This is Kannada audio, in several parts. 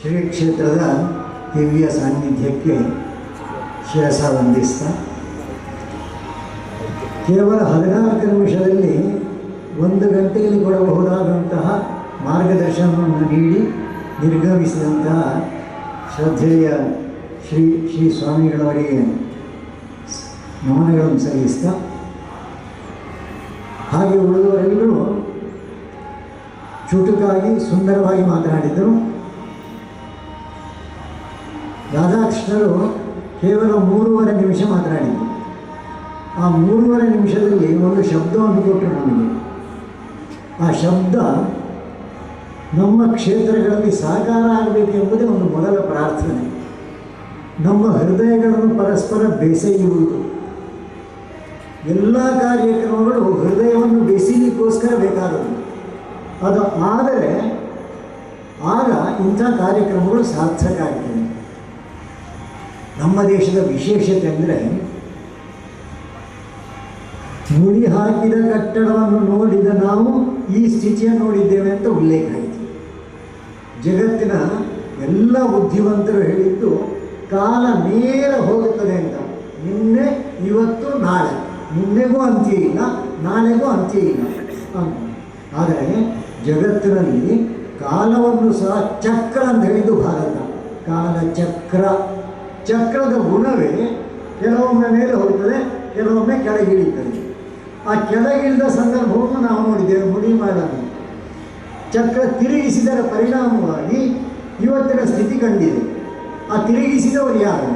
ಶ್ರೀ ಕ್ಷೇತ್ರದ ದಿವ್ಯ ಸಾನ್ನಿಧ್ಯಕ್ಕೆ ಶಿರಸ ವಂದಿಸ್ತಾ ಕೇವಲ ಹದಿನಾಲ್ಕು ನಿಮಿಷದಲ್ಲಿ ಒಂದು ಗಂಟೆಯಲ್ಲಿ ಕೊಡಬಹುದಾದಂತಹ ಮಾರ್ಗದರ್ಶನವನ್ನು ನೀಡಿ ನಿರ್ಗಮಿಸಿದಂತಹ ಶ್ರದ್ಧೆಯ ಶ್ರೀ ಶ್ರೀ ಸ್ವಾಮಿಗಳವರಿಗೆ ನಮನಗಳನ್ನು ಸಲ್ಲಿಸ್ತಾ. ಹಾಗೆ ಉಳಿದವರೆಲ್ಲರೂ ಚುಟುಕಾಗಿ ಸುಂದರವಾಗಿ ಮಾತನಾಡಿದರು. ರಾಧಾಕೃಷ್ಣರು ಕೇವಲ ಮೂರುವರೆ ನಿಮಿಷ ಮಾತನಾಡಿದರು. ಆ ಮೂರುವರೆ ನಿಮಿಷದಲ್ಲಿ ಒಂದು ಶಬ್ದವನ್ನು ಕೊಟ್ಟರು ನಮಗೆ. ಆ ಶಬ್ದ ನಮ್ಮ ಕ್ಷೇತ್ರಗಳಲ್ಲಿ ಸಾಕಾರ ಆಗಬೇಕೆಂಬುದೇ ಒಂದು ಮೊದಲ ಪ್ರಾರ್ಥನೆ. ನಮ್ಮ ಹೃದಯಗಳನ್ನು ಪರಸ್ಪರ ಬೆಸೆಯುವುದು. ಎಲ್ಲ ಕಾರ್ಯಕ್ರಮಗಳು ಹೃದಯವನ್ನು ಬೆಸೀಲಿಕ್ಕೋಸ್ಕರ ಬೇಕಾದವು ಅದು ಆದರೆ, ಆಗ ಇಂಥ ಕಾರ್ಯಕ್ರಮಗಳು ಸಾರ್ಥಕ ಆಗ್ತವೆ. ನಮ್ಮ ದೇಶದ ವಿಶೇಷತೆ ಅಂದರೆ ಮುಡಿ ಹಾಕಿದ ಕಟ್ಟಡವನ್ನು ನೋಡಿದ ನಾವು ಈ ಸ್ಥಿತಿಯನ್ನು ನೋಡಿದ್ದೇವೆ ಅಂತ ಉಲ್ಲೇಖ ಆಯಿತು. ಜಗತ್ತಿನ ಎಲ್ಲ ಬುದ್ಧಿವಂತರು ಹೇಳಿದ್ದು, ಕಾಲ ನೇರ ಹೋಗುತ್ತದೆ ಅಂತ. ನಿನ್ನೆ, ಇವತ್ತು, ನಾಳೆ. ನಿನ್ನೆಗೂ ಅಂತ್ಯ ಇಲ್ಲ, ನಾಳೆಗೂ ಅಂತ್ಯ ಇಲ್ಲ. ಆದರೆ ಜಗತ್ತಿನಲ್ಲಿ ಕಾಲವನ್ನು ಸಹ ಚಕ್ರ ಅಂತ ಹೇಳಿದ್ದು ಭಾರತ. ಕಾಲ ಚಕ್ರ ಚಕ್ರದ ಗುಣವೇ ಕೆಲವೊಮ್ಮೆ ಮೇಲೆ ಹೋಗ್ತದೆ, ಕೆಲವೊಮ್ಮೆ ಕೆಳಗಿಳಿತದೆ ಆ ಕೆಳಗಿಳಿದ ಸಂದರ್ಭವನ್ನು ನಾವು ನೋಡಿದ್ದೇವೆ ಮುಡಿಮಾಡನ್ನು ಚಕ್ರ ತಿರುಗಿಸಿದರ ಪರಿಣಾಮವಾಗಿ ಇವತ್ತಿನ ಸ್ಥಿತಿ ಕಂಡಿದೆ. ಆ ತಿರುಗಿಸಿದವರು ಯಾರು?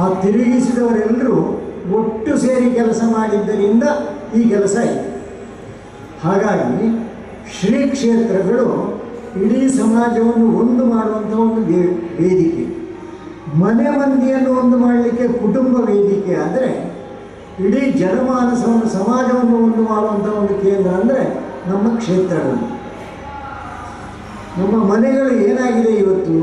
ಆ ತಿರುಗಿಸಿದವರೆಲ್ಲರೂ ಒಟ್ಟು ಸೇರಿ ಕೆಲಸ ಮಾಡಿದ್ದರಿಂದ ಈ ಕೆಲಸ ಇದೆ. ಹಾಗಾಗಿ ಶ್ರೀ ಕ್ಷೇತ್ರಗಳು ಇಡೀ ಸಮಾಜವನ್ನು ಒಂದು ಮಾಡುವಂಥ ಒಂದು ವೇದಿಕೆ. ಮನೆ ಮಂದಿಯನ್ನು ಒಂದು ಮಾಡಲಿಕ್ಕೆ ಕುಟುಂಬ ವೇದಿಕೆ ಆದರೆ ಇಡೀ ಜನಮಾನಸವನ್ನು, ಸಮಾಜವನ್ನು ಒಂದು ಮಾಡುವಂಥ ಒಂದು ಕೇಂದ್ರ ಅಂದರೆ ನಮ್ಮ ಕ್ಷೇತ್ರಗಳು. ನಮ್ಮ ಮನೆಗಳು ಏನಾಗಿದೆ ಇವತ್ತು?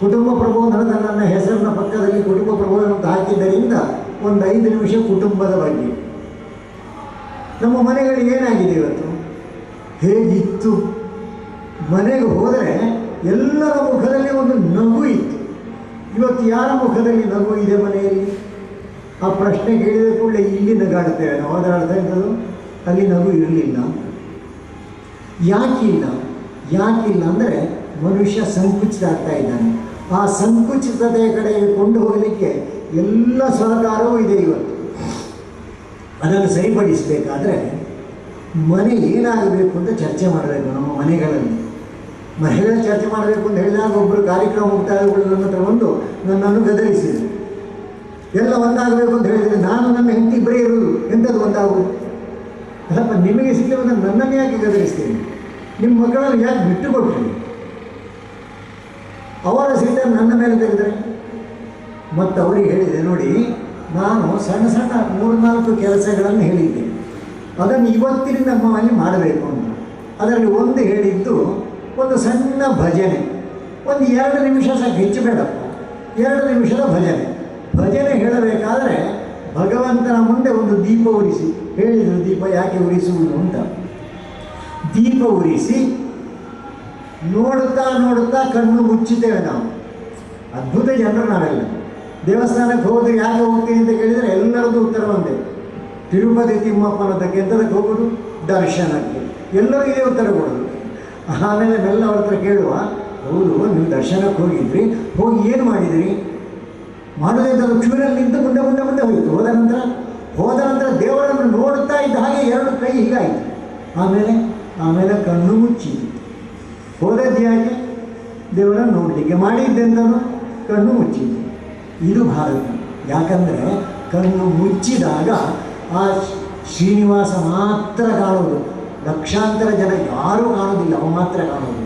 ಕುಟುಂಬ ಪ್ರಬೋಧನದ ನನ್ನ ಹೆಸರಿನ ಪಕ್ಕದಲ್ಲಿ ಕುಟುಂಬ ಪ್ರಬೋಧನ ಅಂತ ಹಾಕಿದ್ದರಿಂದ ಒಂದು ಐದು ನಿಮಿಷ ಕುಟುಂಬದ ಬಗ್ಗೆ. ನಮ್ಮ ಮನೆಗಳು ಏನಾಗಿದೆ ಇವತ್ತು? ಹೇಗಿತ್ತು? ಮನೆಗೆ ಹೋದರೆ ಎಲ್ಲರ ಮುಖದಲ್ಲಿ ಒಂದು ನಗು ಇತ್ತು. ಇವತ್ತು ಯಾರ ಮುಖದಲ್ಲಿ ನಗು ಇದೆ ಮನೆಯಲ್ಲಿ? ಆ ಪ್ರಶ್ನೆ ಕೇಳಿದ ಕೂಡಲೇ ಇಲ್ಲಿ ನಗಾಡ್ತೇವೆ ನಾವು ಅದರ ಅಲ್ಲಿ ನಗು ಇರಲಿಲ್ಲ. ಯಾಕಿಲ್ಲ? ಯಾಕಿಲ್ಲ ಅಂದರೆ ಮನುಷ್ಯ ಸಂಕುಚಿತ ಆಗ್ತಾ ಇದ್ದಾನೆ. ಆ ಸಂಕುಚಿತತೆಯ ಕಡೆಗೆ ಕೊಂಡು ಹೋಗಲಿಕ್ಕೆ ಎಲ್ಲ ಸಹಕಾರವೂ ಇದೆ ಇವತ್ತು. ಅದನ್ನು ಸರಿಪಡಿಸಬೇಕಾದ್ರೆ ಮನೆ ಏನಾಗಬೇಕು ಅಂತ ಚರ್ಚೆ ಮಾಡಬೇಕು ನಮ್ಮ ಮನೆಗಳಲ್ಲಿ. ಮನೆಗಳ ಚರ್ಚೆ ಮಾಡಬೇಕು ಅಂತ ಹೇಳಿದಾಗ ಒಬ್ಬರು ಕಾರ್ಯಕ್ರಮ ಮುಕ್ತಾಯಗಳು ನನ್ನ ಹತ್ರ ಬಂದು ನನ್ನನ್ನು ಗದರಿಸಿದರು ಎಲ್ಲ ಒಂದಾಗಬೇಕು ಅಂತ ಹೇಳಿದರೆ ನಾನು ನನ್ನ ಹೆಂಡತಿ ಇಬ್ಬರೇ ಇರುವುದು. ಎಂಥದ್ದು ಒಂದಾಗುವುದು ಅಲ್ಲಪ್ಪ, ನಿಮಗೆ ಸಿಕ್ಕಿರುವಂಥ ನನ್ನನ್ನು ಯಾಕೆ ಗದರಿಸ್ತೇನೆ ನಿಮ್ಮ ಮಕ್ಕಳನ್ನು ಯಾಕೆ ಬಿಟ್ಟು ಕೊಡ್ತೀನಿ ಅವರ ಸಿಟ್ಟ ನನ್ನ ಮೇಲೆ ತೆಗೆದರೆ? ಮತ್ತು ಅವರಿಗೆ ಹೇಳಿದೆ, ನೋಡಿ, ನಾನು ಸಣ್ಣ ಸಣ್ಣ ಮೂರು ನಾಲ್ಕು ಕೆಲಸಗಳನ್ನು ಹೇಳಿದ್ದೆ. ಅದನ್ನು ಇವತ್ತಿನಿಂದ ನಮ್ಮಲ್ಲಿ ಮಾಡಬೇಕು ಅಂತ. ಅದರಲ್ಲಿ ಒಂದು ಹೇಳಿದ್ದು ಒಂದು ಸಣ್ಣ ಭಜನೆ. ಒಂದು ಎರಡು ನಿಮಿಷ ಸಾಕು, ಹೆಚ್ಚು ಬೇಡ. ಎರಡು ನಿಮಿಷದ ಭಜನೆ. ಭಜನೆ ಹೇಳಬೇಕಾದ್ರೆ ಭಗವಂತನ ಮುಂದೆ ಒಂದು ದೀಪ ಉರಿಸಿ. ಹೇಳಿದರು ದೀಪ ಯಾಕೆ ಉರಿಸುವುದು ಅಂತ. ದೀಪ ಉರಿಸಿ ನೋಡುತ್ತಾ ನೋಡುತ್ತಾ ಕಣ್ಣು ಮುಚ್ಚುತ್ತೇವೆ ನಾವು. ಅದ್ಭುತ ಜನರು ನಾವೆಲ್ಲ. ದೇವಸ್ಥಾನಕ್ಕೆ ಹೋದ್ರೆ ಯಾಕೆ ಹೋಗ್ತೀನಿ ಅಂತ ಕೇಳಿದರೆ ಎಲ್ಲರದ್ದು ಉತ್ತರ ಒಂದೇ. ತಿರುಪತಿ ತಿಮ್ಮಪ್ಪನದಕ್ಕೆ ಎಂಥದಕ್ಕೆ ಹೋಗೋದು? ದರ್ಶನಕ್ಕೆ. ಎಲ್ಲರೂ ಇದೇ ಉತ್ತರ ಕೊಡೋದು. ಆಮೇಲೆ ಮೆಲ್ಲ ಅವ್ರ ಹತ್ರ ಕೇಳುವ, ಹೌದು, ನೀವು ದರ್ಶನಕ್ಕೆ ಹೋಗಿದ್ರಿ, ಹೋಗಿ ಏನು ಮಾಡಿದಿರಿ? ಮಾಡೋದಂತ ಕ್ಯೂರಲ್ಲಿ ನಿಂತು ಮುಂದೆ ಮುಂದೆ ಮುಂದೆ ಹೋಯಿತು. ಹೋದ ನಂತರ ಹೋದ ನಂತರ ದೇವರನ್ನು ನೋಡುತ್ತಾ ಇದ್ದ ಹಾಗೆ ಎರಡು ಕೈ ಹೀಗಾಯಿತು. ಆಮೇಲೆ ಆಮೇಲೆ ಕಣ್ಣು ಮುಚ್ಚಿ. ಹೋದದ್ದು ಹಾಗೆ ದೇವರನ್ನು ನೋಡಲಿಕ್ಕೆ ಮಾಡಿದ್ದೆಂದನು ಕಣ್ಣು ಮುಚ್ಚಿದೆ ಇದು ಭಾರತ. ಯಾಕಂದರೆ ಕಣ್ಣು ಮುಚ್ಚಿದಾಗ ಆ ಶ್ರೀನಿವಾಸ ಮಾತ್ರ ಕಾಣೋದು ಲಕ್ಷಾಂತರ ಜನ ಯಾರೂ ಕಾಣೋದಿಲ್ಲ ಅವ ಮಾತ್ರ ಕಾಣೋದು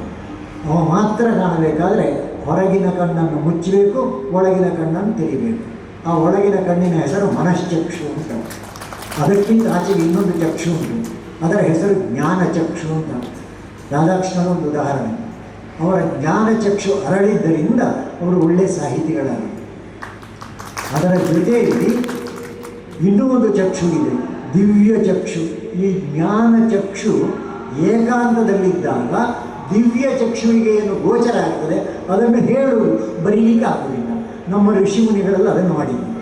ಅವ ಮಾತ್ರ ಕಾಣಬೇಕಾದ್ರೆ ಹೊರಗಿನ ಕಣ್ಣನ್ನು ಮುಚ್ಚಬೇಕು, ಒಳಗಿನ ಕಣ್ಣನ್ನು ತೆರಿಬೇಕು. ಆ ಒಳಗಿನ ಕಣ್ಣಿನ ಹೆಸರು ಮನಶ್ಚಕ್ಷು ಅಂತ. ಅದಕ್ಕಿಂತ ಆಚೆಗೆ ಇನ್ನೊಂದು ಚಕ್ಷು ಉಂಟು. ಅದರ ಹೆಸರು ಜ್ಞಾನ ಚಕ್ಷು ಅಂತ. ರಾಧಾಕೃಷ್ಣನ ಒಂದು ಉದಾಹರಣೆ. ಅವರ ಜ್ಞಾನ ಚಕ್ಷು ಅರಳಿದ್ದರಿಂದ ಅವರು ಒಳ್ಳೆಯ ಸಾಹಿತಿಗಳಾದರು. ಅದರ ಜೊತೆಯಲ್ಲಿ ಇನ್ನೂ ಒಂದು ಚಕ್ಷು ಇದೆ. ದಿವ್ಯ ಚಕ್ಷು ಈ ಜ್ಞಾನ ಚಕ್ಷು ಏಕಾಂತದಲ್ಲಿದ್ದಾಗ ದಿವ್ಯ ಚಕ್ಷುವಿಗೆ ಏನು ಗೋಚರ ಆಗ್ತದೆ, ಅದನ್ನು ಹೇಳುವುದು, ಬರೀಲಿಕ್ಕೆ ಆಗುವುದಿಲ್ಲ. ನಮ್ಮ ಋಷಿ ಮುನಿಗಳೆಲ್ಲ ಅದನ್ನು ಮಾಡಿದ್ದೀವಿ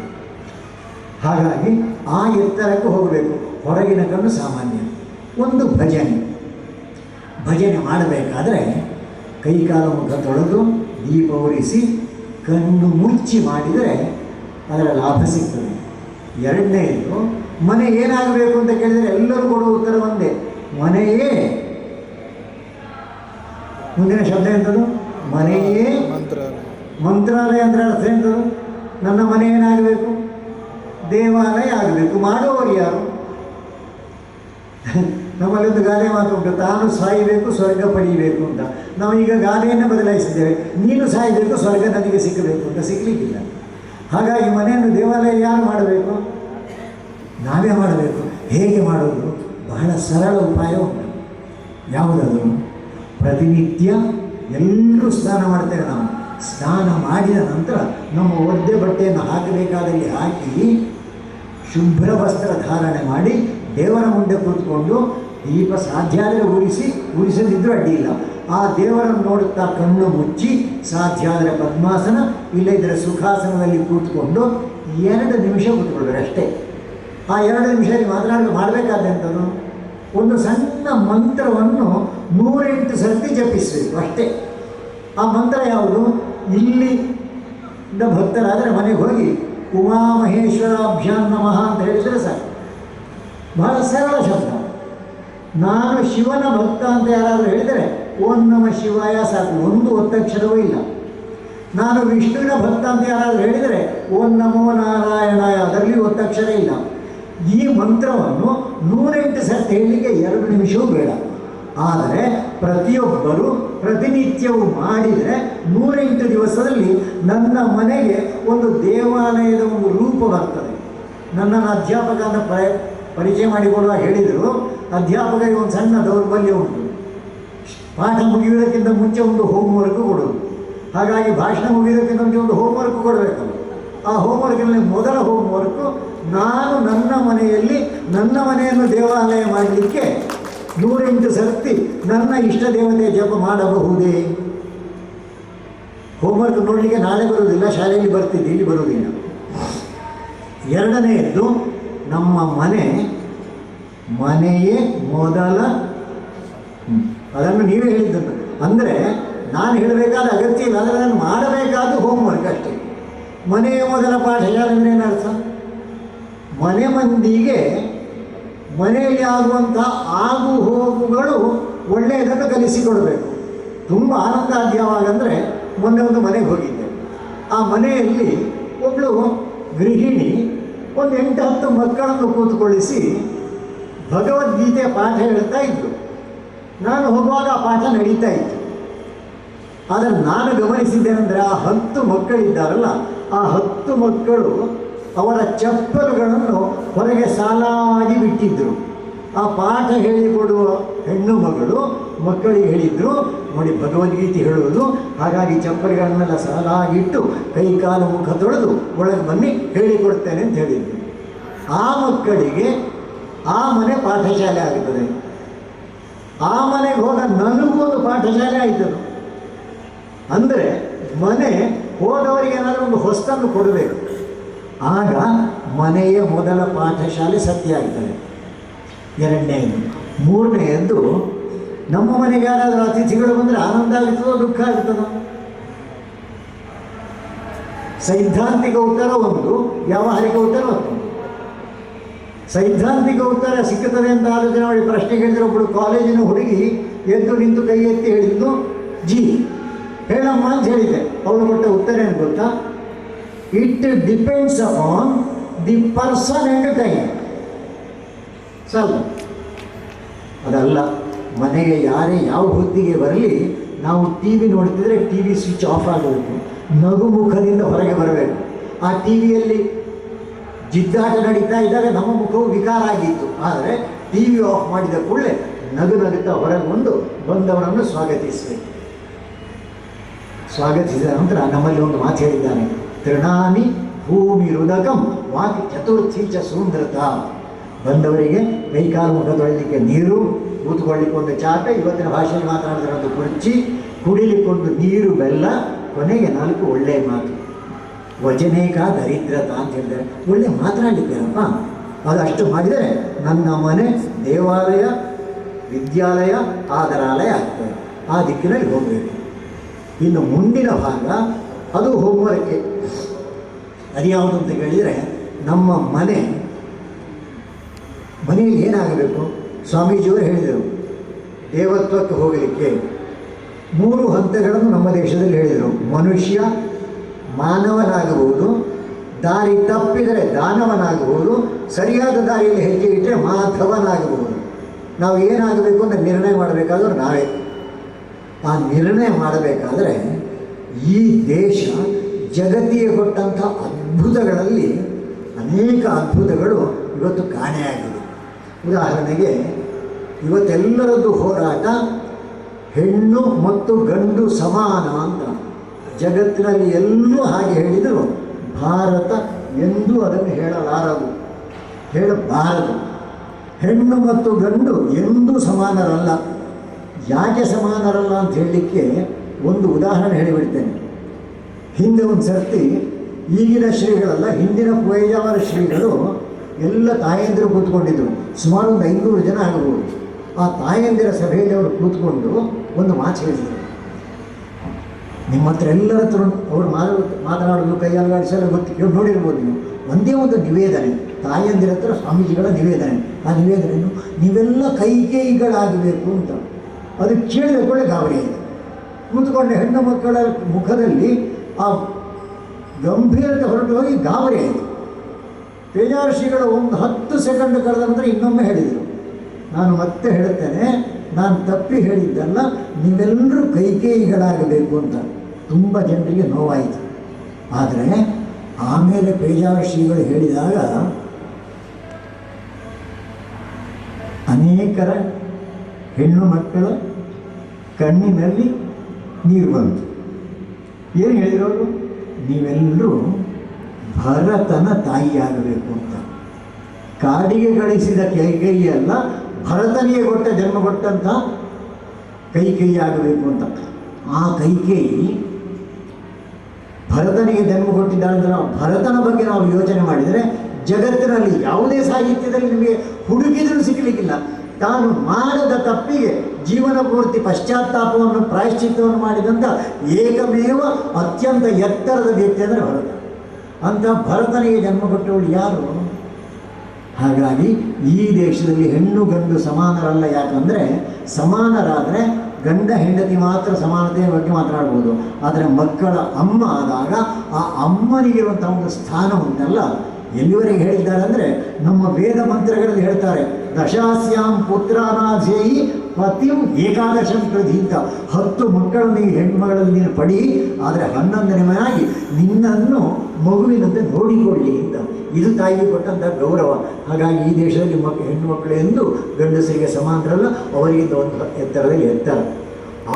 ಹಾಗಾಗಿ ಆ ಎತ್ತರಕ್ಕೆ ಹೋಗಬೇಕು. ಹೊರಗಿನ ಕಣ್ಣು ಸಾಮಾನ್ಯ. ಒಂದು ಭಜನೆ. ಭಜನೆ ಮಾಡಬೇಕಾದ್ರೆ ಕೈಕಾಲ ಮುಖ ತೊಳೆದು ದೀಪ ಉರಿಸಿ ಕಣ್ಣು ಮುಚ್ಚಿ ಮಾಡಿದರೆ ಅದರ ಲಾಭ ಸಿಗ್ತದೆ. ಎರಡನೇದು ಮನೆ ಏನಾಗಬೇಕು ಅಂತ ಕೇಳಿದರೆ ಎಲ್ಲರೂ ಕೊಡುವ ಉತ್ತರ ಒಂದೇ. ಮನೆಯೇ. ಮುಂದಿನ ಶಬ್ದ ಎಂಥದ್ದು ಮನೆಯೇ. ಮಂತ್ರಾಲಯ. ಅಂದರೆ ಅಂದ್ರೆ ಅರ್ಥ ಎಂಥದ್ದು ನನ್ನ ಮನೆ ಏನಾಗಬೇಕು? ದೇವಾಲಯ ಆಗಬೇಕು. ಮಾಡುವವರು ಯಾರು? ನಮ್ಮಲ್ಲಿ ಒಂದು ಗಾದೆ ಮಾತು ಉಂಟು. ತಾನು ಸಾಯಬೇಕು ಸ್ವರ್ಗ ಪಡೆಯಬೇಕು ಅಂತ. ನಾವು ಈಗ ಗಾದೆಯನ್ನು ಬದಲಾಯಿಸಿದ್ದೇವೆ. ನೀನು ಸಾಯಬೇಕು ಸ್ವರ್ಗ ನನಗೆ ಸಿಕ್ಕಬೇಕು ಅಂತ ಸಿಕ್ಕಲಿಕ್ಕಿಲ್ಲ ಹಾಗಾಗಿ ಮನೆಯನ್ನು ದೇವಾಲಯ ಯಾರು ಮಾಡಬೇಕು? ನಾವೇ ಮಾಡಬೇಕು. ಹೇಗೆ ಮಾಡೋದು ಬಹಳ ಸರಳ ಉಪಾಯ ಉಂಟು. ಯಾವುದದು? ಪ್ರತಿನಿತ್ಯ ಎಲ್ಲರೂ ಸ್ನಾನ ಮಾಡ್ತೇವೆ ನಾವು. ಸ್ನಾನ ಮಾಡಿದ ನಂತರ ನಮ್ಮ ಒದ್ದೆ ಬಟ್ಟೆಯನ್ನು ಹಾಕಬೇಕಾದಲ್ಲಿ ಹಾಕಿ ಶುಭ್ರ ವಸ್ತ್ರ ಧಾರಣೆ ಮಾಡಿ ದೇವರ ಮುಂದೆ ಕೂತ್ಕೊಂಡು ದೀಪ ಸಾಧ್ಯ ಆದರೆ ಉರಿಸಿ ಉರಿಸದಿದ್ದರೂ ಅಡ್ಡಿಯಿಲ್ಲ ಆ ದೇವರನ್ನು ನೋಡುತ್ತಾ ಕಣ್ಣು ಮುಚ್ಚಿ ಸಾಧ್ಯ ಆದರೆ ಪದ್ಮಾಸನ, ಇಲ್ಲದಿದ್ದರೆ ಸುಖಾಸನದಲ್ಲಿ ಕೂತ್ಕೊಂಡು ಎರಡು ನಿಮಿಷ ಕೂತ್ಕೊಳ್ಳೋರು ಅಷ್ಟೇ. ಆ ಎರಡು ನಿಮಿಷ ಮಾತನಾಡಿ ಮಾಡಬೇಕಾದಂಥದ್ದು ಒಂದು ಸಣ್ಣ ಮಂತ್ರವನ್ನು ನೂರೆಂಟು ಸರ್ತಿ ಜಪಿಸಬೇಕು, ಅಷ್ಟೇ. ಆ ಮಂತ್ರ ಯಾವುದು? ಇಲ್ಲಿ ಭಕ್ತರಾದರೆ ಮನೆಗೆ ಹೋಗಿ, ಉಮಾಮಹೇಶ್ವರಾಭ್ಯಾಂ ನಮಃ ಅಂತ ಹೇಳಿದರೆ ಸರ್ ಬಹಳ ಸರಳ ಶಬ್ದ. ನಾನು ಶಿವನ ಭಕ್ತ ಅಂತ ಯಾರಾದರೂ ಹೇಳಿದರೆ, ಓಂ ನಮ ಶಿವಾಯ ಸಾಕು. ಒಂದು ಒತ್ತಕ್ಷರವೂ ಇಲ್ಲ. ನಾನು ವಿಷ್ಣುವಿನ ಭಕ್ತ ಅಂತ ಯಾರಾದರೂ ಹೇಳಿದರೆ, ಓಂ ನಮೋ ನಾರಾಯಣ ಅದರಲ್ಲಿ ಒತ್ತಕ್ಷರ ಇಲ್ಲ. ಈ ಮಂತ್ರವನ್ನು ನೂರೆಂಟು ಸರ್ತಿ ಹೇಳಲಿಕ್ಕೆ ಎರಡು ನಿಮಿಷವೂ ಬೇಡ. ಆದರೆ ಪ್ರತಿಯೊಬ್ಬರು ಪ್ರತಿನಿತ್ಯವೂ ಮಾಡಿದರೆ ನೂರೆಂಟು ದಿವಸದಲ್ಲಿ ನನ್ನ ಮನೆಗೆ ಒಂದು ದೇವಾಲಯದ ಒಂದು ರೂಪ ಬರ್ತದೆ. ನನ್ನನ್ನು ಅಧ್ಯಾಪಕ ಅಂತ ಪರಿ, ಪರಿಚಯ ಮಾಡಿಕೊಳ್ಳುವ ಹೇಳಿದರು ಅಧ್ಯಾಪಕರಿಗೆ ಒಂದು ಸಣ್ಣ ದೌರ್ಬಲ್ಯ ಉಂಟು. ಪಾಠ ಮುಗಿಯುವುದಕ್ಕಿಂತ ಮುಂಚೆ ಒಂದು ಹೋಮ್ವರ್ಕ್ ಕೊಡೋದು ಹಾಗಾಗಿ ಭಾಷಣ ಮುಗಿಯೋದಕ್ಕಿಂತ ಮುಂಚೆ ಒಂದು ಹೋಮ್ವರ್ಕ್ ಕೊಡಬೇಕಲ್ಲ ಆ ಹೋಮ್ವರ್ಕಿನಲ್ಲಿ ಮೊದಲ ಹೋಮ್ವರ್ಕು ನಾನು ನನ್ನ ಮನೆಯಲ್ಲಿ ನನ್ನ ಮನೆಯನ್ನು ದೇವಾಲಯ ಮಾಡಲಿಕ್ಕೆ ನೂರೆಂಟು ಸರ್ತಿ ನನ್ನ ಇಷ್ಟ ದೇವತೆ ಜಪ ಮಾಡಬಹುದೇ? ಹೋಮ್ವರ್ಕ್ ನೋಡಲಿಕ್ಕೆ ನಾಳೆ ಬರೋದಿಲ್ಲ ಶಾಲೆಯಲ್ಲಿ ಬರ್ತಿದ್ದೆ, ಇಲ್ಲಿ ಬರೋದಿಲ್ಲ ಎರಡನೆಯದ್ದು, ನಮ್ಮ ಮನೆ, ಮನೆಯೇ ಮೊದಲ. ಅದನ್ನು ನೀವೇ ಹೇಳಿದ್ದನ್ನು ಅಂದರೆ, ನಾನು ಹೇಳಬೇಕಾದ ಅಗತ್ಯ ಇಲ್ಲ, ಅದನ್ನು ನಾನು ಮಾಡಬೇಕಾದ ಹೋಮ್ವರ್ಕ್ ಅಷ್ಟೇ. ಮನೆಯೇ ಮೊದಲ ಪಾಠ ಏನರ್ಥ ಮನೆ ಮಂದಿಗೆ ಮನೆಯಲ್ಲಿ ಆಗುವಂಥ ಆಗು ಹೋಗುಗಳು ಒಳ್ಳೆಯದನ್ನು ಕಲಿಸಿಕೊಡಬೇಕು. ತುಂಬ ಆನಂದಾದ್ಯವಾಗಂದರೆ ಮೊನ್ನೆ ಒಂದು ಮನೆಗೆ ಹೋಗಿದ್ದೆ. ಆ ಮನೆಯಲ್ಲಿ ಒಬ್ಬಳು ಗೃಹಿಣಿ ಒಂದು ಎಂಟು ಹತ್ತು ಮಕ್ಕಳನ್ನು ಕೂತ್ಕೊಳ್ಳಿಸಿ ಭಗವದ್ಗೀತೆ ಪಾಠ ಹೇಳ್ತಾ ಇದ್ದರು ನಾನು ಹೋಗುವಾಗ ಆ ಪಾಠ ನಡೀತಾ ಇತ್ತು. ಆದರೆ ನಾನು ಗಮನಿಸಿದ್ದೇನೆಂದರೆ ಆ ಹತ್ತು ಮಕ್ಕಳಿದ್ದಾರಲ್ಲ, ಆ ಹತ್ತು ಮಕ್ಕಳು ಅವರ ಚಪ್ಪಲುಗಳನ್ನು ಹೊರಗೆ ಸಾಲಾಗಿ ಬಿಟ್ಟಿದ್ದರು ಆ ಪಾಠ ಹೇಳಿಕೊಡುವ ಹೆಣ್ಣು ಮಗಳು ಮಕ್ಕಳಿಗೆ ಹೇಳಿದ್ರು, ನೋಡಿ ಭಗವದ್ಗೀತೆ ಹೇಳುವುದು ಹಾಗಾಗಿ ಚಪ್ಪಲಿಗಳನ್ನೆಲ್ಲ ಸಾಲಾಗಿಟ್ಟು ಕೈ ಕಾಲು ಮುಖ ತೊಳೆದು ಒಳಗೆ ಬನ್ನಿ ಹೇಳಿಕೊಡ್ತೇನೆ ಅಂತ ಹೇಳಿದ್ರು. ಆ ಮಕ್ಕಳಿಗೆ ಆ ಮನೆ ಪಾಠಶಾಲೆ ಆಗುತ್ತದೆ ಆ ಮನೆಗೆ ಹೋದ ನನಗೂ ಒಂದು ಪಾಠಶಾಲೆ ಆಯ್ತದು. ಅಂದರೆ ಮನೆ ಹೋದವರಿಗೆ ಏನಾದರೂ ಒಂದು ಹೊಸ್ತನ್ನು ಕೊಡಬೇಕು. ಆಗ ಮನೆಯೇ ಮೊದಲ ಪಾಠಶಾಲೆ ಸತ್ಯ ಆಗ್ತದೆ ಎರಡನೇದು. ಮೂರನೆಯದ್ದು ನಮ್ಮ ಮನೆಗೆ ಯಾರಾದರೂ ಅತಿಥಿಗಳು ಬಂದರೆ ಆನಂದ ಆಗ್ತದೋ ದುಃಖ ಆಗ್ತದೋ? ಸೈದ್ಧಾಂತಿಕ ಉತ್ತರ ಒಂದು, ವ್ಯಾವಹಾರಿಕ ಉತ್ತರ ಒಂದು. ಸೈದ್ಧಾಂತಿಕ ಉತ್ತರ ಸಿಕ್ಕುತ್ತದೆ ಅಂತ ಆಲೋಚನೆ ಮಾಡಿ ಪ್ರಶ್ನೆ ಕೇಳಿದ್ರೆ ಒಬ್ಬಳು ಕಾಲೇಜಿನ ಹುಡುಗಿ ಎದ್ದು ನಿಂತು ಕೈ ಎತ್ತಿ ಹೇಳಿದ್ದು ಜಿ, ಹೇಳಮ್ಮ ಅಂತ ಹೇಳಿದೆ ಅವಳು ಕೊಟ್ಟ ಉತ್ತರ ಏನು ಗೊತ್ತಾ? It depends upon the person and time ಸ್ವಲ್ಪ ಅದಲ್ಲ, ಮನೆಗೆ ಯಾರೇ ಯಾವ ಹೊತ್ತಿಗೆ ಬರಲಿ, ನಾವು ಟಿ ವಿ ನೋಡ್ತಿದ್ರೆ ಟಿ ವಿ ಸ್ವಿಚ್ ಆಫ್ ಆಗಬೇಕು. ನಗು ಮುಖದಿಂದ ಹೊರಗೆ ಬರಬೇಕು. ಆ ಟಿ ವಿಯಲ್ಲಿ ಜಿದ್ದಾಟ ನಡೀತಾ ಇದ್ದಾಗ ನಮ್ಮ ಮುಖವು ವಿಕಾರ ಆಗಿತ್ತು. ಆದರೆ ಟಿ ವಿ ಆಫ್ ಮಾಡಿದ ಕೂಡಲೇ ನಗು ನಗುತ್ತಾ ಹೊರಗೆ ಬಂದು ಬಂದವರನ್ನು ಸ್ವಾಗತಿಸಬೇಕು. ಸ್ವಾಗತಿಸಿದ ನಂತರ ನಮ್ಮಲ್ಲಿ ಒಂದು ಮಾತು ಹೇಳಿದ್ದಾನೆ. ತೃಣಾನಿ ಭೂಮಿ ರುದಕಂ ವಾಕ್ ಚತುರ್ಥಿ ಚ ಸುಂದರತ. ಬಂದವರಿಗೆ ಕೈಕಾಲು ಮುಖ ತೊಳಲಿಕ್ಕೆ ನೀರು ಕೂತ್ಕೊಳ್ಳಿಕ್ಕೆ ಒಂದು ಚಾಪ, ಇವತ್ತಿನ ಭಾಷೆಯಲ್ಲಿ ಮಾತನಾಡಿದ್ರೆ ಒಂದು ಕುರ್ಚಿ, ಕುಡಿಲಿಕ್ಕೊಂದು ನೀರು, ಬೆಲ್ಲ, ಕೊನೆಗೆ ನಾಲ್ಕು ಒಳ್ಳೆಯ ಮಾತು. ವಚನೇಕ ದರಿದ್ರತ ಅಂತ ಹೇಳಿದ್ದಾರೆ. ಒಳ್ಳೆ ಅದು ಅದಷ್ಟು ಮಾಡಿದರೆ ನನ್ನ ಮನೆ ದೇವಾಲಯ, ವಿದ್ಯಾಲಯ ಆದರಾಲಯ ಆಗ್ತದೆ. ಆ ದಿಕ್ಕಿನಲ್ಲಿ ಹೋಗಬೇಕು. ಇನ್ನು ಮುಂದಿನ ಭಾಗ ಅದು ಹೋಮ್ವರ್ಕೆ ಅದು ಯಾವುದು ಅಂತ ಕೇಳಿದರೆ ನಮ್ಮ ಮನೆ ಮನೆಯಲ್ಲಿ ಏನಾಗಬೇಕು? ಸ್ವಾಮೀಜಿಯವರು ಹೇಳಿದರು, ದೇವತ್ವಕ್ಕೆ ಹೋಗಲಿಕ್ಕೆ ಮೂರು ಹಂತಗಳನ್ನು ನಮ್ಮ ದೇಶದಲ್ಲಿ ಹೇಳಿದರು. ಮನುಷ್ಯ ಮಾನವನಾಗಬಹುದು, ದಾರಿ ತಪ್ಪಿದರೆ ದಾನವನಾಗಬಹುದು, ಸರಿಯಾದ ದಾರಿಯಲ್ಲಿ ಹೆಜ್ಜೆ ಇಟ್ಟರೆ ಮಾಧವನಾಗಬಹುದು. ನಾವು ಏನಾಗಬೇಕು ಅಂತ ನಿರ್ಣಯ ಮಾಡಬೇಕಾದ್ರೂ ನಾವೇ. ಆ ನಿರ್ಣಯ ಮಾಡಬೇಕಾದ್ರೆ ಈ ದೇಶ ಜಗತ್ತಿಗೆ ಕೊಟ್ಟಂಥ ಅದ್ಭುತಗಳಲ್ಲಿ ಅನೇಕ ಅದ್ಭುತಗಳು ಇವತ್ತು ಕಾಣೆಯಾಗಿದೆ ಉದಾಹರಣೆಗೆ, ಇವತ್ತೆಲ್ಲರದ್ದು ಹೋರಾಟ ಹೆಣ್ಣು ಮತ್ತು ಗಂಡು ಸಮಾನ ಅಂತ. ಜಗತ್ತಿನಲ್ಲಿ ಎಲ್ಲೂ ಹಾಗೆ ಹೇಳಿದರು ಭಾರತ ಎಂದೂ ಅದನ್ನು ಹೇಳಲಾರದು, ಹೇಳಬಾರದು. ಹೆಣ್ಣು ಮತ್ತು ಗಂಡು ಎಂದೂ ಸಮಾನರಲ್ಲ. ಯಾಕೆ ಸಮಾನರಲ್ಲ ಅಂತ ಹೇಳಲಿಕ್ಕೆ ಒಂದು ಉದಾಹರಣೆ ಹೇಳಿಬಿಡ್ತೇನೆ ಹಿಂದೆ ಒಂದು ಸರ್ತಿ ಈಗಿನ ಶ್ರೀಗಳಲ್ಲ, ಹಿಂದಿನ ಪೇಜಾವರ ಶ್ರೀಗಳು ಎಲ್ಲ ತಾಯಂದಿರು ಕೂತ್ಕೊಂಡಿದ್ರು. ಸುಮಾರು ಒಂದು ಐನೂರು ಜನ ಆಗಬಹುದು. ಆ ತಾಯಂದಿರ ಸಭೆಯಲ್ಲಿ ಅವರು ಕೂತ್ಕೊಂಡು ಒಂದು ಮಾತು ಹೇಳಿದರು. ನಿಮ್ಮ ಹತ್ರ ಎಲ್ಲರ ಹತ್ರ ಅವರು ಮಾತು ಮಾತನಾಡೋದು ಗೊತ್ತು ಕೇಳಿ ನೋಡಿರ್ಬೋದು ನೀವು. ಒಂದೇ ಒಂದು ನಿವೇದನೆ, ತಾಯಂದಿರ ಹತ್ರ ಸ್ವಾಮೀಜಿಗಳ ನಿವೇದನೆ. ಆ ನಿವೇದನೆಯನ್ನು ನೀವೆಲ್ಲ ಕೈಕೇಯಿಗಳಾಗಬೇಕು ಅಂತ. ಅದು ಕೇಳಿದ ಕೂಡ ಗಾಬರಿ ಆಯಿತು. ಕೂತ್ಕೊಂಡ ಹೆಣ್ಣು ಮಕ್ಕಳ ಮುಖದಲ್ಲಿ ಆ ಗಂಭೀರತೆ ಹೊರಟು ಹೋಗಿ ಗಾಬರಿ ಆಯಿತು. ತೇಜಾರ್ಷಿಗಳ ಒಂದು ಹತ್ತು ಸೆಕೆಂಡ್ ಕಳೆದ ನಂತರ ಇನ್ನೊಮ್ಮೆ ಹೇಳಿದರು. ನಾನು ಮತ್ತೆ ಹೇಳುತ್ತೇನೆ, ನಾನು ತಪ್ಪಿ ಹೇಳಿದ್ದಲ್ಲ, ನೀವೆಲ್ಲರೂ ಕೈಕೇಯಿಗಳಾಗಬೇಕು ಅಂತ. ತುಂಬ ಜನರಿಗೆ ನೋವಾಯಿತು. ಆದರೆ ಆಮೇಲೆ ಪೇಜಾರ ಶ್ರೀಗಳು ಹೇಳಿದಾಗ ಅನೇಕರ ಹೆಣ್ಣು ಮಕ್ಕಳ ಕಣ್ಣಿನಲ್ಲಿ ನೀರು ಬಂತು ಏನು ಹೇಳಿರೋರು ನೀವೆಲ್ಲರೂ ಭರತನ ತಾಯಿಯಾಗಬೇಕು ಅಂತ. ಕಾಡಿಗೆ ಗಳಿಸಿದ ಕೈ ಕೈಯಲ್ಲ ಭರತನಿಗೆ ಕೊಟ್ಟ ಜನ್ಮ ಕೊಟ್ಟಂಥ ಕೈ ಆಗಬೇಕು ಅಂತ. ಆ ಕೈಕೇಯಿ ಭರತನಿಗೆ ಜನ್ಮ ಕೊಟ್ಟಿದ್ದಾಳೆ ನಾವು, ಭರತನ ಬಗ್ಗೆ ನಾವು ಯೋಚನೆ ಮಾಡಿದರೆ ಜಗತ್ತಿನಲ್ಲಿ ಯಾವುದೇ ಸಾಹಿತ್ಯದಲ್ಲಿ ನಿಮಗೆ ಹುಡುಕಿದರೂ ಸಿಗಲಿಕ್ಕಿಲ್ಲ. ತಾನು ಮಾಡದ ತಪ್ಪಿಗೆ ಜೀವನ ಪೂರ್ತಿ ಪಶ್ಚಾತ್ತಾಪವನ್ನು ಪ್ರಾಯಶ್ಚಿತ್ತವನ್ನು ಮಾಡಿದಂಥ ಏಕಮೇವ ಅತ್ಯಂತ ಎತ್ತರದ ವ್ಯಕ್ತಿ ಅಂದರೆ ಭರತ. ಅಂಥ ಭರತನಿಗೆ ಜನ್ಮ ಕೊಟ್ಟವಳು ಯಾರು? ಹಾಗಾಗಿ ಈ ದೇಶದಲ್ಲಿ ಹೆಣ್ಣು ಗಂಡು ಸಮಾನರಲ್ಲ ಯಾಕಂದರೆ ಸಮಾನರಾದರೆ ಗಂಡ ಹೆಂಡತಿ ಮಾತ್ರ ಸಮಾನತೆಯ ಬಗ್ಗೆ ಮಾತನಾಡ್ಬೋದು. ಆದರೆ ಮಕ್ಕಳ ಅಮ್ಮ ಆದಾಗ ಆ ಅಮ್ಮನಿಗಿರುವಂಥ ಒಂದು ಸ್ಥಾನ ಉಂಟಲ್ಲ ಎಲ್ಲಿವರೆಗೆ ಹೇಳಿದ್ದಾರೆ ಅಂದರೆ ನಮ್ಮ ವೇದ ಮಂತ್ರಗಳಲ್ಲಿ ಹೇಳ್ತಾರೆ, ದಶಾಸ್ಯಾಂ ಪುತ್ರಾನಾಧೇಯಿ ಪತಿಂ ಏಕಾದಶಂ ಪ್ರಧೀತ. ಹತ್ತು ಮಕ್ಕಳನ್ನು ಈ ಹೆಣ್ಮಗಳಲ್ಲಿ ನೀನು ಪಡಿ, ಆದರೆ ಹನ್ನೊಂದನೇ ಮನೆಯಾಗಿ ನಿನ್ನನ್ನು ಮಗುವಿನಂತೆ ನೋಡಿಕೊಳ್ಳಿ ಅಂತ. ಇದು ತಾಯಿಗೆ ಕೊಟ್ಟಂಥ ಗೌರವ. ಹಾಗಾಗಿ ಈ ದೇಶದಲ್ಲಿ ಮಕ್ ಹೆಣ್ಣು ಮಕ್ಕಳು ಎಂದು ಗಂಡಸರಿಗೆ ಸಮಾನರಲ್ಲ, ಅವರಿಗಿಂತ ಒಂದು ಎತ್ತರದಲ್ಲಿ ಎತ್ತರ.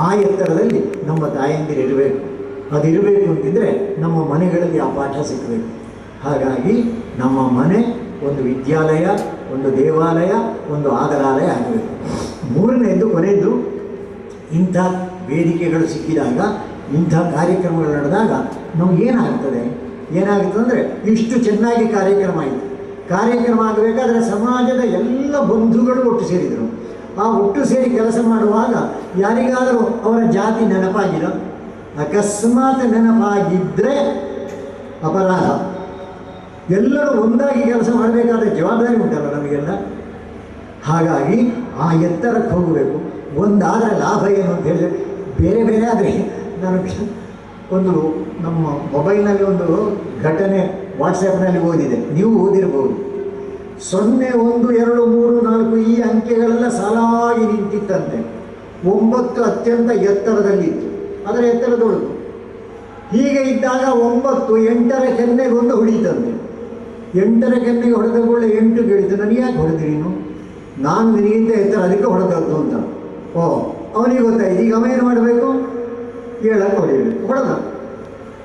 ಆ ಎತ್ತರದಲ್ಲಿ ನಮ್ಮ ತಾಯಂದಿರು ಇರಬೇಕು ಅದಿರಬೇಕು ಅಂತಿದ್ರೆ ನಮ್ಮ ಮನೆಗಳಲ್ಲಿ ಆ ಪಾಠ ಸಿಕ್ಕಬೇಕು ಹಾಗಾಗಿ ನಮ್ಮ ಮನೆ ಒಂದು ವಿದ್ಯಾಲಯ, ಒಂದು ದೇವಾಲಯ, ಒಂದು ಆಗಲಾಲಯ ಆಗಬೇಕು ಮೂರನೇದು ಕೊನೆಯದು ಇಂಥ ವೇದಿಕೆಗಳು ಸಿಕ್ಕಿದಾಗ, ಇಂಥ ಕಾರ್ಯಕ್ರಮಗಳು ನಡೆದಾಗ ನಮ್ಗೆ ಏನಾಗ್ತದೆ? ಏನಾಗುತ್ತೆ ಅಂದರೆ ಇಷ್ಟು ಚೆನ್ನಾಗಿ ಕಾರ್ಯಕ್ರಮ ಆಯಿತು. ಕಾರ್ಯಕ್ರಮ ಆಗಬೇಕಾದ್ರೆ ಸಮಾಜದ ಎಲ್ಲ ಬಂಧುಗಳು ಒಟ್ಟು ಸೇರಿದರು. ಆ ಒಟ್ಟು ಸೇರಿ ಕೆಲಸ ಮಾಡುವಾಗ ಯಾರಿಗಾದರೂ ಅವರ ಜಾತಿ ನೆನಪಾಗಿರೋ, ಅಕಸ್ಮಾತ್ ನೆನಪಾಗಿದ್ದರೆ ಅಪರಾಧ. ಎಲ್ಲರೂ ಒಂದಾಗಿ ಕೆಲಸ ಮಾಡಬೇಕಾದ ಜವಾಬ್ದಾರಿ ಉಂಟಲ್ಲ ನಮಗೆಲ್ಲ? ಹಾಗಾಗಿ ಆ ಎತ್ತರಕ್ಕೆ ಹೋಗಬೇಕು. ಒಂದಾದರೆ ಲಾಭ ಏನು ಅಂತ ಹೇಳಿದ್ರೆ ಬೇರೆ ಬೇರೆ ಆದರೆ ನಾನು ಒಂದು ನಮ್ಮ ಮೊಬೈಲ್ನಲ್ಲಿ ಒಂದು ಘಟನೆ ವಾಟ್ಸಪ್ನಲ್ಲಿ ಓದಿದೆ. ನೀವು ಓದಿರ್ಬೋದು. ಸೊನ್ನೆ ಒಂದು ಎರಡು ಮೂರು ನಾಲ್ಕು ಈ ಅಂಕೆಗಳೆಲ್ಲ ಸಾಲಾಗಿ ನಿಂತಿತ್ತಂತೆ. ಒಂಬತ್ತು ಅತ್ಯಂತ ಎತ್ತರದಲ್ಲಿತ್ತು. ಅದರ ಎತ್ತರದೊಳಗು. ಹೀಗೆ ಇದ್ದಾಗ ಒಂಬತ್ತು ಎಂಟರ ಕೆನ್ನೆಗೊಂದು ಹೊಡೀತಂತೆ ಎಂಟರ ಕೆನ್ನೆಗೆ ಹೊಡೆದ ಕೂಡಲೇ ಎಂಟು ಕೇಳಿದ್ದೆ ನನಗೆ ಯಾಕೆ ಹೊಡೆದು ನೀನು? ನಾನು ನಿನಗಿಂತ ಎತ್ತರ, ಅದಕ್ಕೆ ಹೊಡೆದದ್ದು ಅಂತ. ಓ, ಅವನಿಗೆ ಗೊತ್ತಾಯ್ತು, ಈಗ ಅವ ಏನು ಮಾಡಬೇಕು? ಏಳಕ್ಕೆ ಹೊಡೆಯಬೇಕು. ಹೊಡೆದ.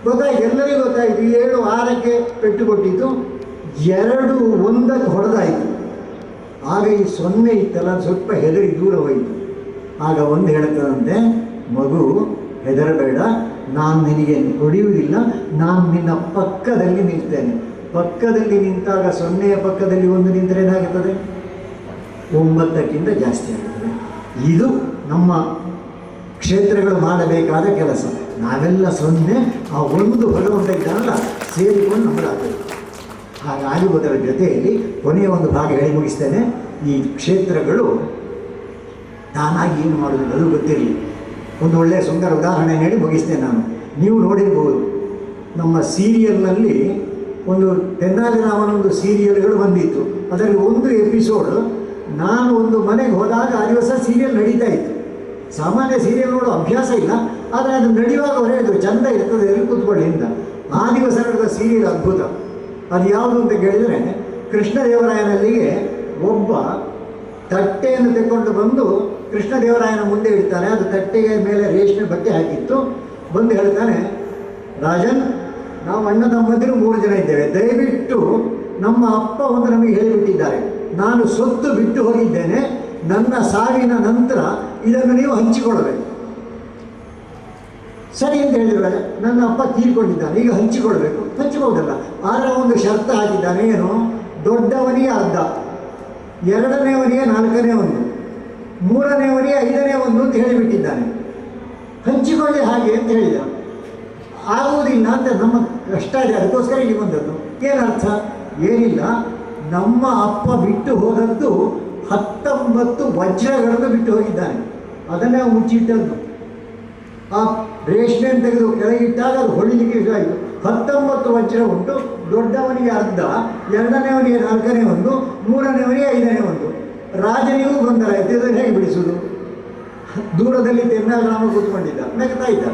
ಗೊತ್ತಾಯ್ತು, ಎಲ್ಲರಿಗೂ ಗೊತ್ತಾಯ್ತು ಏಳು ಆರಕ್ಕೆ ಪೆಟ್ಟು ಕೊಟ್ಟಿತ್ತು ಎರಡು ಒಂದಕ್ಕೆ ಹೊಡೆದಾಯಿತು. ಆಗ ಈ ಸೊನ್ನೆ ಇತ್ತಲ್ಲ, ಸ್ವಲ್ಪ ಹೆದರಿ ದೂರ ಹೋಯಿತು. ಆಗ ಒಂದು ಹೇಳ್ತದಂತೆ, ಮಗು, ಹೆದರಬೇಡ, ನಾನು ನಿನಗೆ ಹೊಡೆಯುವುದಿಲ್ಲ, ನಾನು ನಿನ್ನ ಪಕ್ಕದಲ್ಲಿ ನಿಲ್ತೇನೆ. ಪಕ್ಕದಲ್ಲಿ ನಿಂತಾಗ ಸೊನ್ನೆಯ ಪಕ್ಕದಲ್ಲಿ ಒಂದು ನಿಂತರೆ ಏನಾಗುತ್ತದೆ? ಒಂಬತ್ತಕ್ಕಿಂತ ಜಾಸ್ತಿ ಆಗ್ತದೆ ಇದು ನಮ್ಮ ಕ್ಷೇತ್ರಗಳು ಮಾಡಬೇಕಾದ ಕೆಲಸ. ನಾವೆಲ್ಲ ಸೊನ್ನೆ, ಆ ಒಂದು ಭಗವಂತ ಇದ್ದಾನಲ್ಲ ಸೇರಿಕೊಂಡು ನಮ್ಮದಾಗಬೇಕು ಹಾಗಾಗುವುದರ ಜೊತೆಯಲ್ಲಿ ಕೊನೆಯ ಒಂದು ಭಾಗ ಹೇಳಿ ಮುಗಿಸ್ತೇನೆ. ಈ ಕ್ಷೇತ್ರಗಳು ತಾನಾಗಿ ಏನು ಮಾಡೋದು ಅದು ಗೊತ್ತಿರಲಿ. ಒಂದು ಒಳ್ಳೆಯ ಸುಂದರ ಉದಾಹರಣೆ ನೀಡಿ ಮುಗಿಸ್ತೇನೆ ನಾನು. ನೀವು ನೋಡಿರ್ಬೋದು, ನಮ್ಮ ಸೀರಿಯಲ್ನಲ್ಲಿ ಒಂದು ತೆನ್ನಾಲಿ ರಾಮನ ಒಂದು ಸೀರಿಯಲ್ಗಳು ಬಂದಿತ್ತು. ಅದರಲ್ಲಿ ಒಂದು ಎಪಿಸೋಡ್ ನಾನು ಒಂದು ಮನೆಗೆ ಹೋದಾಗ ಆ ದಿವಸ ಸೀರಿಯಲ್ ನಡೀತಾ ಇತ್ತು. ಸಾಮಾನ್ಯ ಸೀರಿಯಲ್ ನೋಡೋ ಅಭ್ಯಾಸ ಇಲ್ಲ, ಆದರೆ ಅದು ನಡೆಯುವಾಗ ಅವ್ರು ಹೇಳಿದ್ರು, ಚಂದ ಇರ್ತದೆ ಎಲ್ಲಿ ಕೂತ್ಕೊಳ್ಳಿ ಅಂತ. ಆ ದಿವಸ ನಡೆದ ಸೀರಿಯಲ್ ಅದ್ಭುತ. ಅದು ಯಾವುದು ಅಂತ ಕೇಳಿದರೆ, ಕೃಷ್ಣದೇವರಾಯನಲ್ಲಿಗೆ ಒಬ್ಬ ತಟ್ಟೆಯನ್ನು ತೆಕ್ಕೊಂಡು ಬಂದು ಕೃಷ್ಣದೇವರಾಯನ ಮುಂದೆ ಇಡ್ತಾನೆ. ಅದು ತಟ್ಟೆಯ ಮೇಲೆ ರೇಷ್ಮೆ ಬಟ್ಟೆ ಹಾಕಿತ್ತು. ಬಂದು ಹೇಳ್ತಾನೆ, ರಾಜನ್ ನಾವು ಅಣ್ಣ ತಮ್ಮಂದಿರು ಮೂರು ಜನ ಇದ್ದೇವೆ. ದಯವಿಟ್ಟು ನಮ್ಮ ಅಪ್ಪ ಒಂದು ನಮಗೆ ಹೇಳಿಬಿಟ್ಟಿದ್ದಾರೆ ನಾನು ಸೊತ್ತು ಬಿಟ್ಟು ಹೋಗಿದ್ದೇನೆ. ನನ್ನ ಸಾವಿನ ನಂತರ ಇದನ್ನು ನೀವು ಹಂಚಿಕೊಳ್ಳಬೇಕು. ಸರಿ ಅಂತ ಹೇಳಿದ್ರೆ ನನ್ನ ಅಪ್ಪ ತೀರ್ಕೊಂಡಿದ್ದಾನೆ. ಈಗ ಹಂಚಿಕೊಳ್ಬೇಕು ಹಂಚಿಕೊಳ್ಳೋದಲ್ಲ ಆದರೆ ಒಂದು ಶರ್ತ ಹಾಕಿದ್ದಾನೆ. ಏನು? ದೊಡ್ಡವನಿಗೆ ಅರ್ಧ. ಎರಡನೇವನಿಗೆ ನಾಲ್ಕನೇ ಒಂದು. ಮೂರನೇವನಿಗೆ ಐದನೇ ಒಂದು ಅಂತ ಹೇಳಿಬಿಟ್ಟಿದ್ದಾನೆ. ಹಂಚಿಕೊಳ್ಳಿ ಹಾಗೆ ಅಂತ ಹೇಳಿದ. ಆಗುವುದಿಲ್ಲ ಅಂತ ನಮ್ಮ ಕಷ್ಟ ಇದೆ. ಅದಕ್ಕೋಸ್ಕರ ಇಲ್ಲಿ ಬಂದದ್ದು. ಏನರ್ಥ? ಏನಿಲ್ಲ. ನಮ್ಮ ಅಪ್ಪ ಬಿಟ್ಟು ಹೋದದ್ದು ಹತ್ತೊಂಬತ್ತು ವಜ್ರಗಳನ್ನು ಬಿಟ್ಟು ಹೋಗಿದ್ದಾನೆ. ಅದನ್ನೇ ಮುಚ್ಚಿಟ್ಟದ್ದು. ಆ ರೇಷ್ಮೆ ತೆಗೆದು ಕೆಳಗಿಟ್ಟಾಗ ಅದು ಹೊಳಿಲಿಕ್ಕೆ ಶುರುವಾಯಿತು ಹತ್ತೊಂಬತ್ತು ವಜ್ರ ಉಂಟು. ದೊಡ್ಡವನಿಗೆ ಅರ್ಧ ಎರಡನೇವನಿಗೆ ನಾಲ್ಕನೇ ಒಂದು ಮೂರನೇವನಿಗೆ ಐದನೇ ಒಂದು. ರಾಜನಿಗೂ ಗೊಂದಲ ಇದನ್ನು ಹೇಗೆ ಬಿಡಿಸುವುದು? ದೂರದಲ್ಲಿ ತೆನ್ನಾಗ ರಾಮ ಕೂತ್ಕೊಂಡಿದ್ದ. ನಗ್ತಾ ಇದ್ದ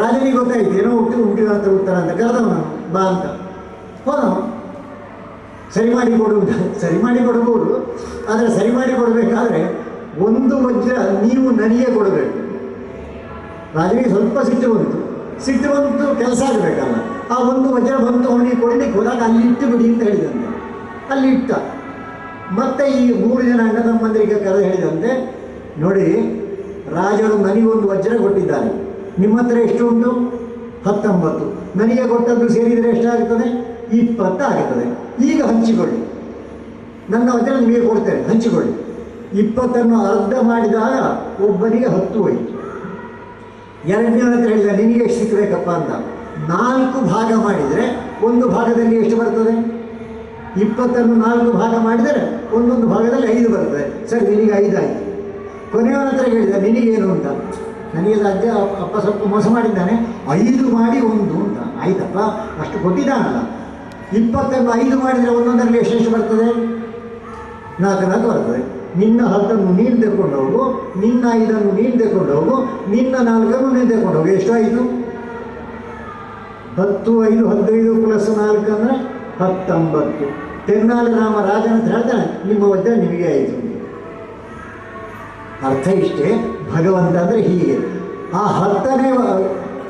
ರಾಜನಿಗೆ ಗೊತ್ತಾಯ್ತು, ಏನೋ ಹುಟ್ಟಿ, ಹುಟ್ಟಿದ ಅಂತ ಉತ್ತರ ಅಂತ. ಕರೆದವನು, ಬಾ ಅಂತ. ಹೋದವನು ಸರಿ ಮಾಡಿ ಕೊಡು. ಸರಿ ಮಾಡಿ ಕೊಡಬಹುದು ಆದರೆ ಸರಿ ಮಾಡಿ ಕೊಡಬೇಕಾದ್ರೆ ಒಂದು ವಜ್ರ ನೀವು ನನಗೆ ಕೊಡಬೇಕು. ರಾಜನಿಗೆ ಸ್ವಲ್ಪ ಸಿಟ್ಟು ಬಂತು. ಸಿಟ್ಟು ಬಂತು, ಕೆಲಸ ಆಗಬೇಕಲ್ಲ. ಆ ಒಂದು ವಜ್ರ ಬಂತು, ಅವನಿಗೆ ಕೊಡಲಿಕ್ಕೆ ಹೋದಾಗ ಅಲ್ಲಿ ಇಟ್ಟು ಬಿಡಿ ಅಂತ ಹೇಳಿದಂತೆ. ಅಲ್ಲಿ ಇಟ್ಟ. ಮತ್ತೆ ಈ ಮೂರು ಜನ ಅಣ್ಣ ತಮ್ಮಂದಿರಿಗೆ ಕರೆದು ಹೇಳಿದಂತೆ, ನೋಡಿ ರಾಜರು ನನಗೊಂದು ವಜ್ರ ಕೊಟ್ಟಿದ್ದಾರೆ ನಿಮ್ಮ ಹತ್ರ ಎಷ್ಟು ಉಂಟು ಹತ್ತೊಂಬತ್ತು. ನನಗೆ ಕೊಟ್ಟದ್ದು ಸೇರಿದರೆ ಎಷ್ಟಾಗುತ್ತದೆ? ಇಪ್ಪತ್ತು ಆಗುತ್ತದೆ ಈಗ ಹಂಚಿಕೊಳ್ಳಿ. ನನ್ನ ವಚನ ನಿಮಗೆ ಕೊಡ್ತೇನೆ. ಹಂಚಿಕೊಳ್ಳಿ. ಇಪ್ಪತ್ತನ್ನು ಅರ್ಧ ಮಾಡಿದಾಗ ಒಬ್ಬನಿಗೆ ಹತ್ತು ಹೋಯಿತು. ಎರಡನೇ ಹತ್ರ ಹೇಳಿದ ನಿನಗೆ ಎಷ್ಟು ಸಿಕ್ಕಬೇಕಪ್ಪ ಅಂತ. ನಾಲ್ಕು ಭಾಗ ಮಾಡಿದರೆ ಒಂದು ಭಾಗದಲ್ಲಿ ಎಷ್ಟು ಬರ್ತದೆ? ಇಪ್ಪತ್ತನ್ನು ನಾಲ್ಕು ಭಾಗ ಮಾಡಿದರೆ ಒಂದೊಂದು ಭಾಗದಲ್ಲಿ ಐದು ಬರ್ತದೆ. ಸರಿ, ನಿನಗೆ ಐದು ಆಯಿತು ಕೊನೆಯವನ ಹತ್ರ ಹೇಳಿದ, ನಿನಗೇನು ಅಂತ? ನನಗೆ ಅಜ್ಜ ಅಪ್ಪ ಸ್ವಲ್ಪ ಮೋಸ ಮಾಡಿದ್ದಾನೆ. ಐದು ಮಾಡಿ ಒಂದು ಅಂತ. ಆಯ್ತಪ್ಪ? ಅಷ್ಟು ಕೊಟ್ಟಿದ್ದಾನಲ್ಲ. ಇಪ್ಪತ್ತನ್ನು ಐದು ಮಾಡಿದರೆ ಒಂದೊಂದರಲ್ಲಿ ಎಷ್ಟೆಷ್ಟು ಬರ್ತದೆ? ನಾಲ್ಕು ನಾಲ್ಕು ಬರ್ತದೆ. ನಿನ್ನ ಹತ್ತನ್ನು ನೀನು ತೆಕ್ಕೊಂಡು ಹೋಗು. ನಿನ್ನ ಐದನ್ನು ನೀನು ತೆಕ್ಕೊಂಡು ಹೋಗು. ನಿನ್ನ ನಾಲ್ಕನ್ನು ನೀನು ತೆಕ್ಕೊಂಡು ಹೋಗು. ಎಷ್ಟು ಆಯಿತು ಹತ್ತು, ಐದು, ಹದಿನೈದು ಪ್ಲಸ್ ನಾಲ್ಕು ಅಂದರೆ ಹತ್ತೊಂಬತ್ತು. ತೆನ್ನಾಲಿ ರಾಮ ರಾಜನ ಅಂತ ಹೇಳ್ತಾನೆ. ನಿಮ್ಮ ವಜ್ರ ನಿಮಗೆ ಆಯಿತು. ಅರ್ಥ ಇಷ್ಟೇ? ಭಗವಂತ ಅಂದರೆ ಹೀಗೆ. ಆ ಹತ್ತನೇ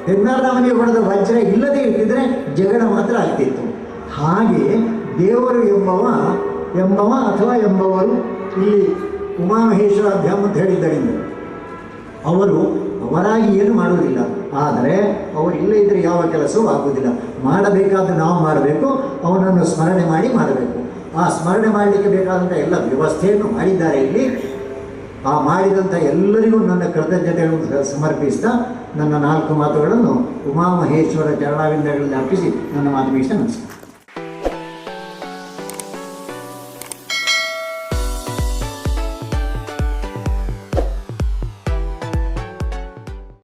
ತೆನ್ನಾಲಿರಾಮನಿಗೆ ಹೊಡೆದ ವಜ್ರ ಇಲ್ಲದೇ ಇರ್ತಿದ್ರೆ ಜಗಳ ಮಾತ್ರ ಆಗ್ತಿತ್ತು. ಹಾಗೆ ದೇವರು ಎಂಬವ ಎಂಬವ ಅಥವಾ ಎಂಬವರು ಇಲ್ಲಿ ಉಮಾಮಹೇಶ್ವರಾಭ್ಯಾಮ್ ಅಂತ ಹೇಳಿದ್ದರಿಂದ. ಅವರು ಅವರಾಗಿ ಏನು ಮಾಡುವುದಿಲ್ಲ. ಆದರೆ ಅವರು ಇಲ್ಲೇ ಇದ್ದರೆ ಯಾವ ಕೆಲಸವೂ ಆಗುವುದಿಲ್ಲ. ಮಾಡಬೇಕಾದ ನಾವು ಮಾಡಬೇಕು, ಅವನನ್ನು ಸ್ಮರಣೆ ಮಾಡಿ ಮಾಡಬೇಕು. ಆ ಸ್ಮರಣೆ ಮಾಡಲಿಕ್ಕೆ ಬೇಕಾದಂಥ ಎಲ್ಲ ವ್ಯವಸ್ಥೆಯನ್ನು ಮಾಡಿದ್ದಾರೆ ಇಲ್ಲಿ. ಆ ಮಾಡಿದಂಥ ಎಲ್ಲರಿಗೂ ನನ್ನ ಕೃತಜ್ಞತೆಗಳನ್ನು ಸಮರ್ಪಿಸ್ತಾ ನನ್ನ ನಾಲ್ಕು ಮಾತುಗಳನ್ನು ಉಮಾಮಹೇಶ್ವರ ಚರಣಾವಿಂದಗಳಲ್ಲಿ ಅರ್ಪಿಸಿ ನನ್ನ ಮಾತು ಮುಗಿಸ್ತಾ